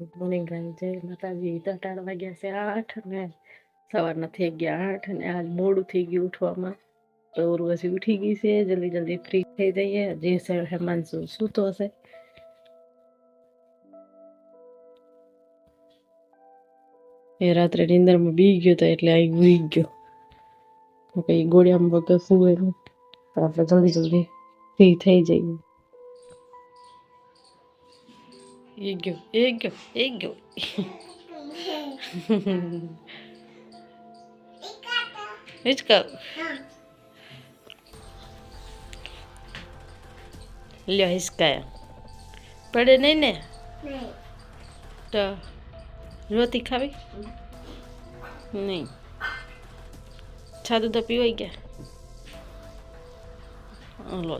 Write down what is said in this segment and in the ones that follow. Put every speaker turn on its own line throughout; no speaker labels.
Good morning જય માતાજી તો અઢાર વાગ્યા છે આઠ અને સવારના થઈ ગયા આઠ અને આજ મોડું થઈ ગયું ઉઠવામાં. તો ઉર્વશી ઉઠી ગઈ છે. જલ્દી જલ્દી ફ્રી થઈ જઈએ. જે છે હેમાંશુ સૂતો હશે. એ રાત્રે નિંદરમાં બી ગયો તો એટલે અહીં ઉઈ ગયો. કઈ ગોળિયામાં વગર સુવે આપણે જલ્દી જલ્દી ફ્રી થઈ જઈએ. એ ગયો એ ગયો એ ગયો હિચકા લ્યો હિચકાયા પડે નહીં ને? તો રોટી ખાવી? નહીં. છાદું તો પીવાઈ ગયા લો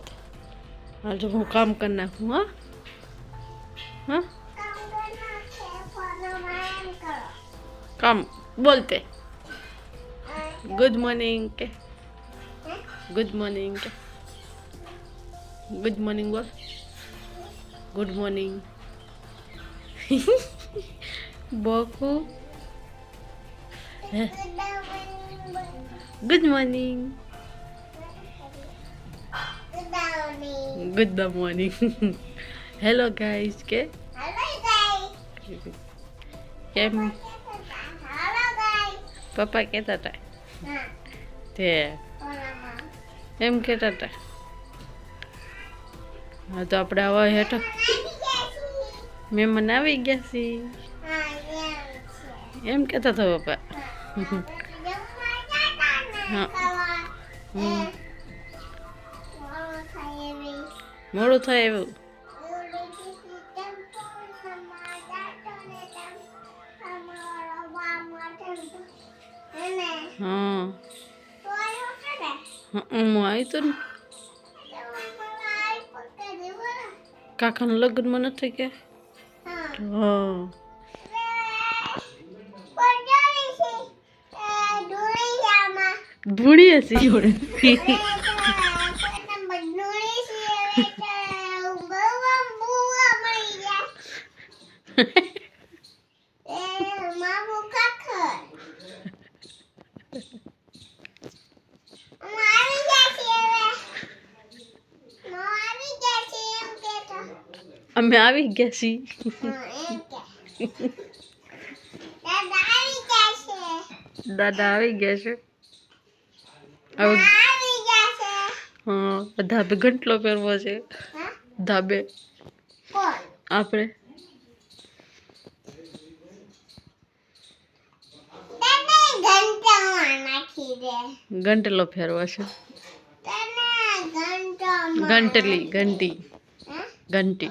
હાલ હું કામ કરી નાખું હા. હા? કામ બોલતે ગુડ મોર્નિંગ કે ગુડ મોર્નિંગ કે ગુડ મોર્નિંગ બોલ good morning બોકુ good morning good morning hello guys કે કેમ પપ્પા કહેતા હતા તે. એમ કહેતા હતા હા, તો આપણે આવા હેઠો મહેમાન આવી ગયા છીએ. એમ કહેતા હતા પપ્પા. હા. મોડું થાય એવું. હા. હા, આવી તો ને કાકાના લગ્નમાં નથી કે? હા. ભૂણી હસી જોડે અમે આવી ગયા છીએ. દાદા આવી ગયા છે. હા ધાબે ઘંટલો પહેરવો છે. ધાબે આપણે. ઘંટલો ફેરવો છે. ઘંટલી ઘંટી. ઘંટી.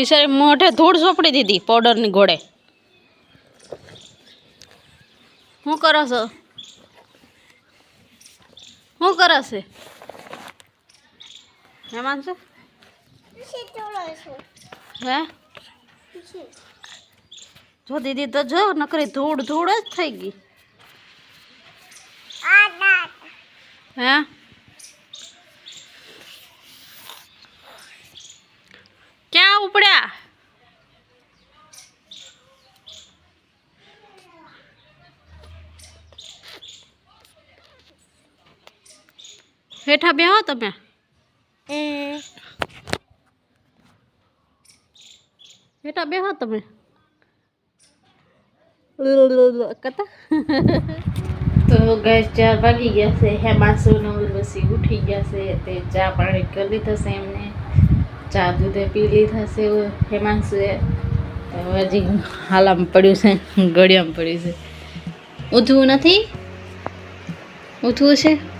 બિચારી મોઢે ધૂળ સોપડી દીધી પાવડરની ઘોડે શું કરો છો? શું કરો છે? છો. હે? જો દીદી તો જો નકરી ધૂળ ધૂળ જ થઈ ગઈ. હે ક્યાં ઉપડ્યા હેઠા બેહો તમે. હેઠા બેહો તમે. કતા તો ગેસ ચાર વાગી ગયા છે. હેમાસુ ને ઉર્વશી ઉઠી ગયા છે. તે ચા પાણી કરી થશે એમને. ચા દૂધે પી લીધા છે હેમાંશુએ હજી હાલામાં પડ્યું છે. ગળિયામાં પડ્યું છે. ઉઠવું નથી? ઉઠવું છે?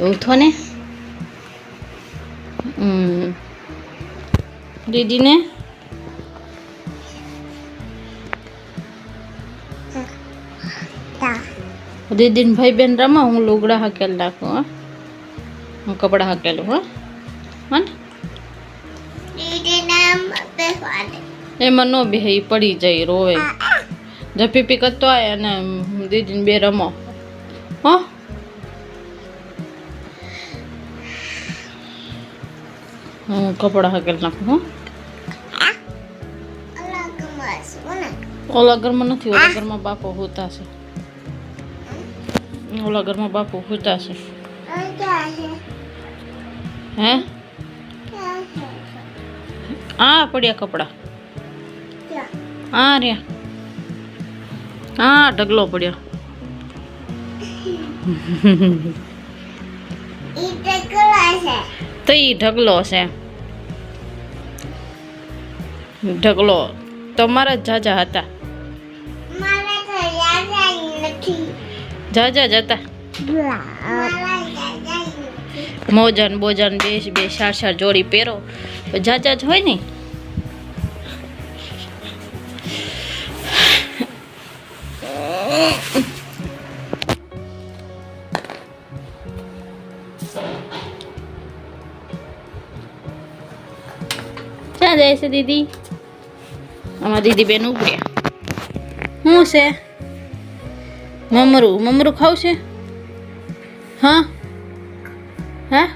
ઉઠો ને. દીદીને. દીદીને ભાઈ બેન રમો હું લુગડા હકેલ નાખું હા. હું કપડાં હકેલું હા. એમાં ન બે પડી જાય રોવે. જપી પી કરતો આય અને દીદીને બે રમો. હો. કપડાં હકેલ નાખું હો ઓલા ઘરમાં નથી ઓલા ઘરમાં બાપો હોતા છે ઓલા ઘરમાં બાપુ હોતા છે હે આ પડ્યા કપડા આ રહ્યા હા ઢગલો પડ્યો તો ઈ ઢગલો છે ઢગલો તમારા જ જાજા હતા જાજા જ હતા મોજન બોજન બે બે ચાર ચાર જોડી પહેરો જાજા જ હોય ને ક્યાં જાય છે દીદી? આમાં દીદી બેન ઉપડ્યા શું છે? મમરું. મમરું ખાવ છે? હા? હા?